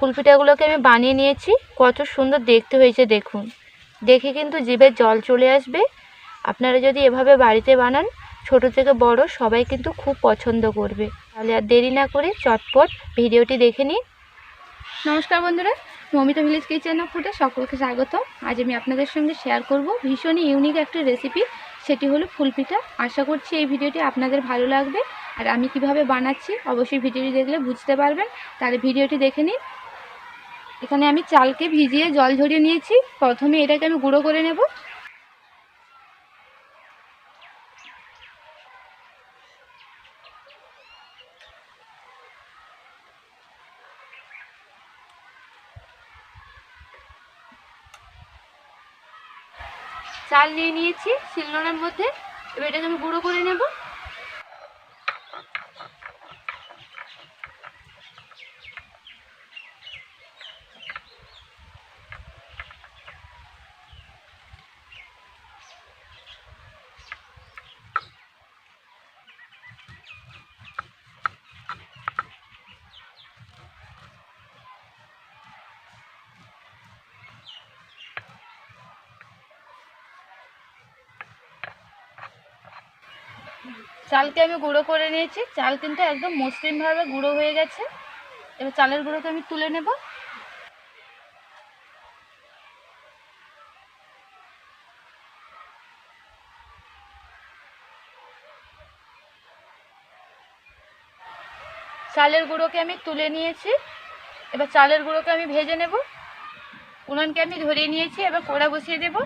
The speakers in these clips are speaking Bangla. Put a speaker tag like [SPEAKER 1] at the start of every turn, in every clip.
[SPEAKER 1] ফুলপিঠাগুলোকে আমি বানিয়ে নিয়েছি। কত সুন্দর দেখতে হয়েছে, দেখুন। দেখে কিন্তু জিভের জল চলে আসবে। আপনারা যদি এভাবে বাড়িতে বানান, ছোট থেকে বড় সবাই কিন্তু খুব পছন্দ করবে। তাহলে আর দেরি না করে চটপট ভিডিওটি দেখে নিন। নমস্কার বন্ধুরা, মমিতা ভিলেজ কিচেন অফ ফুডে সকলকে স্বাগত। আজ আমি আপনাদের সঙ্গে শেয়ার করব ভীষণই ইউনিক একটা রেসিপি সেটি হলো ফুলপিঠা। আশা করছি এই ভিডিওটি আপনাদের ভালো লাগবে। আর আমি কীভাবে বানাচ্ছি, অবশ্যই ভিডিওটি দেখলে বুঝতে পারবেন। তাহলে ভিডিওটি দেখে নিন। এখানে আমি চালকে ভিজিয়ে জল ঝরিয়ে নিয়েছি। প্রথমে এটাকে আমি গুঁড়ো করে নেব। চাল নিয়ে নিয়েছি শিলনোড়ার মধ্যে। এবার এটাকে আমি গুঁড়ো করে নেব। চালকে আমি গুঁড়ো করে নিয়েছি। চাল কিন্তু একদম মসৃণভাবে গুঁড়ো হয়ে গেছে। এবার চালের গুঁড়োকে আমি তুলে নেব। চালের গুঁড়োকে আমি তুলে নিয়েছি। এবার চালের গুঁড়োকে আমি ভেজে নেব। উনানকে আমি ধরিয়ে নিয়েছি। এবার কড়া বসিয়ে দেবো।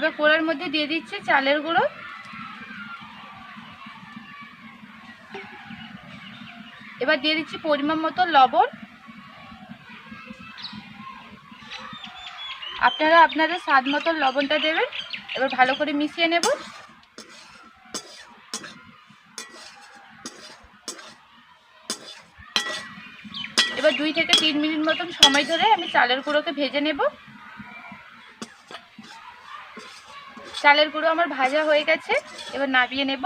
[SPEAKER 1] এবার কড়ার মধ্যে দিয়ে দিচ্ছি চালের গুঁড়ো। এবার দিয়ে দিচ্ছি পরিমাণ মতো লবণ। আপনারা আপনাদের স্বাদ মতো লবণটা দেবেন। এবার ভালো করে মিশিয়ে নেব। এবার দুই থেকে তিন মিনিট মতন সময় ধরে আমি চালের গুঁড়োকে ভেজে নেব। চালের গুঁড়ো আমার ভাজা হয়ে গেছে, এবার নাবিয়ে নেব।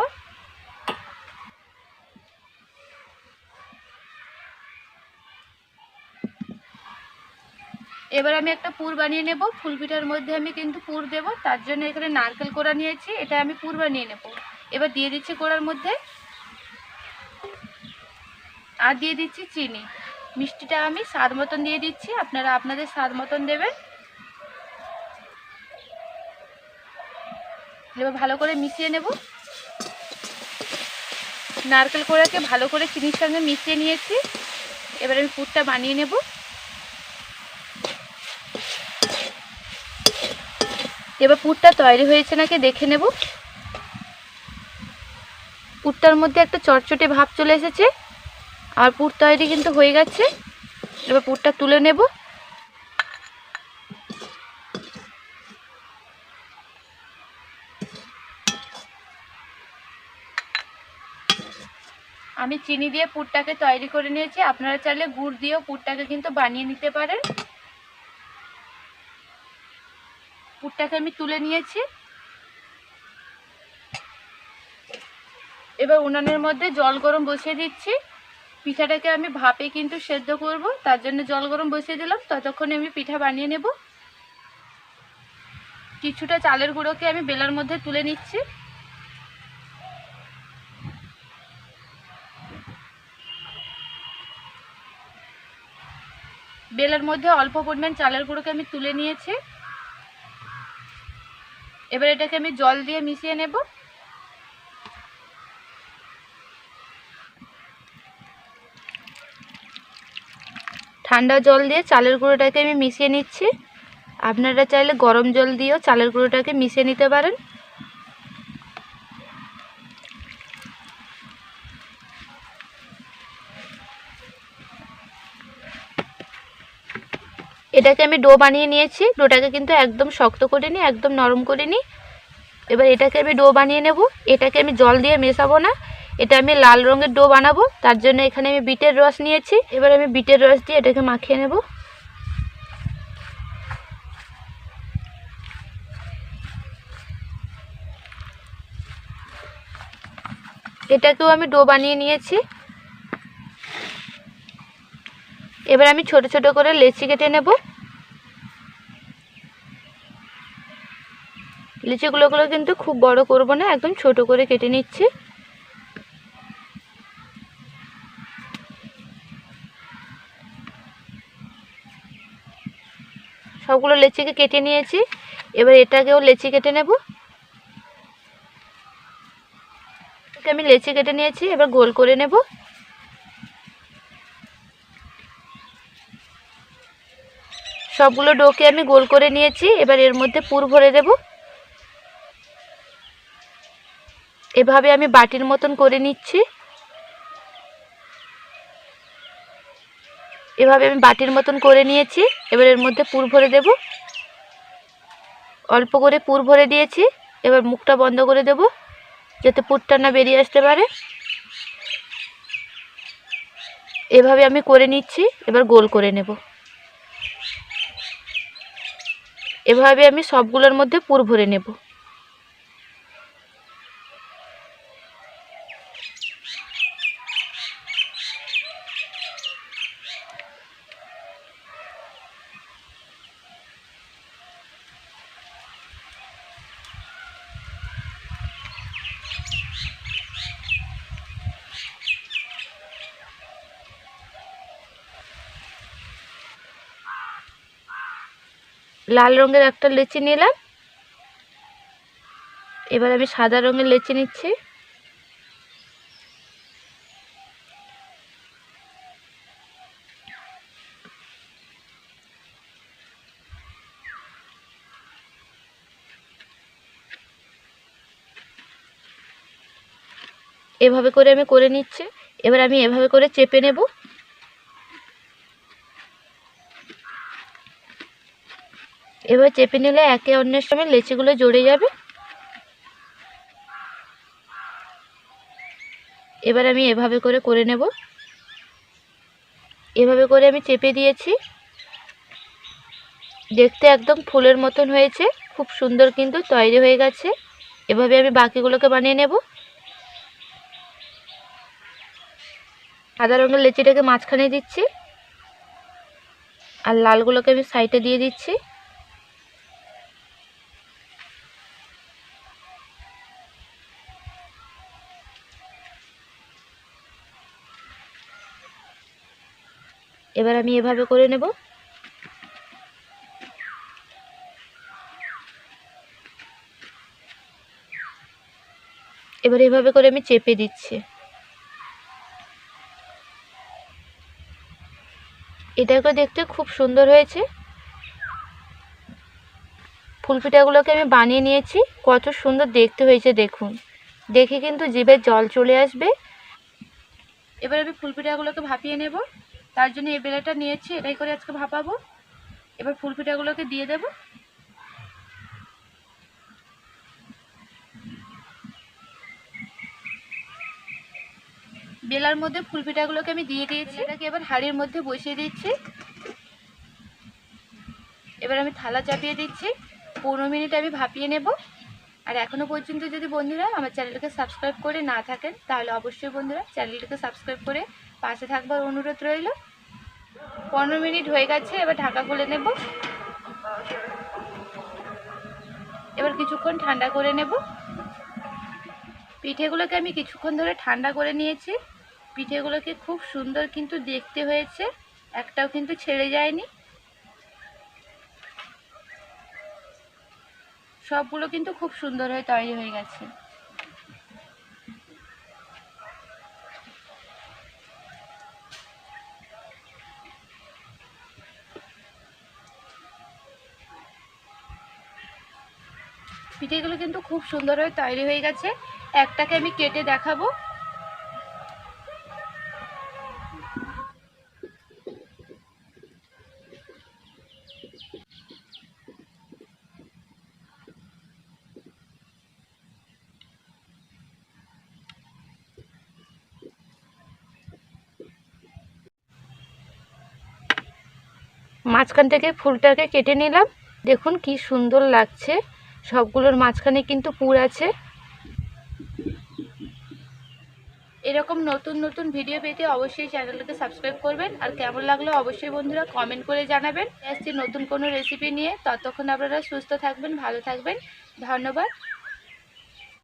[SPEAKER 1] এবার আমি একটা পুর বানিয়ে নেব। ফুলপিঠার মধ্যে আমি কিন্তু পুর দেব, তার জন্য এখানে নারকেল কোড়া নিয়েছি, এটা আমি পুর বানিয়ে নেব। এবার দিয়ে দিচ্ছি কোড়ার মধ্যে, আর দিয়ে দিচ্ছি চিনি। মিষ্টিটা আমি স্বাদ মতন দিয়ে দিচ্ছি, আপনারা আপনাদের স্বাদ মতন দেবেন। এবার ভালো করে মিশিয়ে নেব। নারকেল কোড়াকে ভালো করে চিনির সঙ্গে মিশিয়ে নিয়েছি। এবার আমি পুরটা বানিয়ে নেব। এবার পুরটা তৈরি হয়েছে নাকি দেখে নেব। পুরটার মধ্যে একটা চটচটে ভাব চলে এসেছে। আর পুর তৈরি কিন্তু হয়ে গেছে। এবার পুরটা তুলে নেব। আমি চিনি দিয়ে পুরটাকে তৈরি করে নিয়েছি। আপনারা চাইলে গুড় দিয়েও পুরটাকে কিন্তু বানিয়ে নিতে পারেন। পুরটাকে আমি তুলে নিয়েছি। এবার উনানের মধ্যে জল গরম বসিয়ে দিচ্ছি। পিঠাটাকে আমি ভাপে কিন্তু সেদ্ধ করব। তার জন্য জল গরম বসিয়ে দিলাম। ততক্ষণে আমি পিঠা বানিয়ে নেব। কিছুটা চালের গুঁড়োকে আমি বেলার মধ্যে তুলে নিচ্ছি। বেলার মধ্যে অল্প পরিমাণ চালের গুঁড়োকে আমি তুলে নিয়েছি। এবার এটাকে আমি জল দিয়ে মিশিয়ে নেব। ঠান্ডা জল দিয়ে চালের গুঁড়োটাকে আমি মিশিয়ে নিচ্ছি। আপনারা চাইলে গরম জল দিয়েও চালের গুঁড়োটাকে মিশিয়ে নিতে পারেন। এটাকে আমি ডো বানিয়ে নিয়েছি। ডোটাকে কিন্তু একদম শক্ত করে নিই একদম নরম করে নিই এবার এটাকে আমি ডো বানিয়ে নেব। এটাকে আমি জল দিয়ে মেশাবো না। এটা আমি লাল রঙের ডো বানাবো। তার জন্য এখানে আমি বিটের রস নিয়েছি। এবার আমি বিটের রস দিয়ে এটাকে মাখিয়ে নেব। এটাকেও আমি ডো বানিয়ে নিয়েছি। এবার আমি ছোট ছোট করে লেচি কেটে নেব। লিচিগুলো গুলো কিন্তু খুব বড় করব না, একদম ছোট করে কেটে নিচ্ছি। সবগুলো লেচিকে কেটে নিয়েছি। এবার এটাকেও লেচি কেটে নেব। আমি লেচি কেটে নিয়েছি, এবার গোল করে নেব। সবগুলো ডোকে আমি গোল করে নিয়েছি, এবার এর মধ্যে পুর ভরে দেব। এভাবে আমি বাটির মতন করে নিচ্ছি। এভাবে আমি বাটির মতন করে নিয়েছি, এবার এর মধ্যে পুর ভরে দেব। অল্প করে পুর ভরে দিয়েছি, এবার মুখটা বন্ধ করে দেব, যাতে পুরটা না বেরিয়ে আসতে পারে। এভাবে আমি করে নিচ্ছি, এবার গোল করে নেব। এভাবে আমি সবগুলোর মধ্যে পুর ভরে নেব। লাল রঙের একটা লেচি নিলাম। এবার আমি সাদা রঙের লেচি নিচ্ছি। এভাবে করে আমি করে নিচ্ছি। এবার আমি এভাবে করে চেপে নেব। এবার চেপে নিলে একে অন্যের সঙ্গে লেচিগুলো জড়ে যাবে। এবার আমি এভাবে করে করে নেব। এভাবে করে আমি চেপে দিয়েছি। দেখতে একদম ফুলের মতন হয়েছে, খুব সুন্দর কিন্তু তৈরি হয়ে গেছে। এভাবে আমি বাকিগুলোকে বানিয়ে নেব। সাদা রঙের লেচিটাকে মাঝখানে দিচ্ছি। আর লালগুলোকে আমি সাইডে দিয়ে দিচ্ছি। এবার আমি এভাবে করে নেব। এবার এভাবে করে আমি চেপে দিচ্ছি। এটাকে দেখতে খুব সুন্দর হয়েছে। ফুলপিঠাগুলোকে আমি বানিয়ে নিয়েছি। কত সুন্দর দেখতে হয়েছে দেখুন। দেখে কিন্তু জিভে জল চলে আসবে। এবার আমি ফুলপিঠাগুলোকে ভাপিয়ে নেব। তার জন্য এই বেলাটা নিয়েছি, এটাই করে আজকে ভাপাবো। এবার ফুলপিঠাগুলোকে দিয়ে দেব। বেলার মধ্যে ফুলপিঠাগুলোকে আমি দিয়ে দিয়েছি। এটাকে এবার হাঁড়ির মধ্যে বসিয়ে দিচ্ছি। এবার আমি থালা চাপিয়ে দিচ্ছি। পনেরো মিনিট আমি ভাপিয়ে নেব। আর এখনও পর্যন্ত যদি বন্ধুরা আমার চ্যানেলকে সাবস্ক্রাইব করে না থাকেন, তাহলে অবশ্যই বন্ধুরা চ্যানেলটিকে সাবস্ক্রাইব করে পাশে থাকবার অনুরোধ রইল। পনেরো মিনিট হয়ে গেছে, এবার ঢাকা খুলে নেব। এবার কিছুক্ষণ ঠান্ডা করে নেব। পিঠেগুলোকে আমি কিছুক্ষণ ধরে ঠান্ডা করে নিয়েছি। পিঠেগুলোকে খুব সুন্দর কিন্তু দেখতে হয়েছে, একটাও কিন্তু ছেড়ে যায়নি। সবগুলো কিন্তু খুব সুন্দর হয়ে তৈরি হয়ে গেছে। পিঠেগুলো কিন্তু খুব সুন্দর হয়ে তৈরি হয়ে গেছে। একটাকে আমি কেটে দেখাবো। মাঝখান থেকে ফুলটাকে কেটে নিলাম। দেখুন কি সুন্দর লাগছে। সবগুলোর মাঝখানে কিন্তু পুর আছে। এরকম নতুন নতুন ভিডিও পেতে অবশ্যই চ্যানেলটাকে সাবস্ক্রাইব করবেন। আর কেমন লাগল অবশ্যই বন্ধুরা কমেন্ট করে জানাবেন। আসছি নতুন কোনো রেসিপি নিয়ে। ততক্ষণ আপনারা সুস্থ থাকবেন, ভালো থাকবেন। ধন্যবাদ।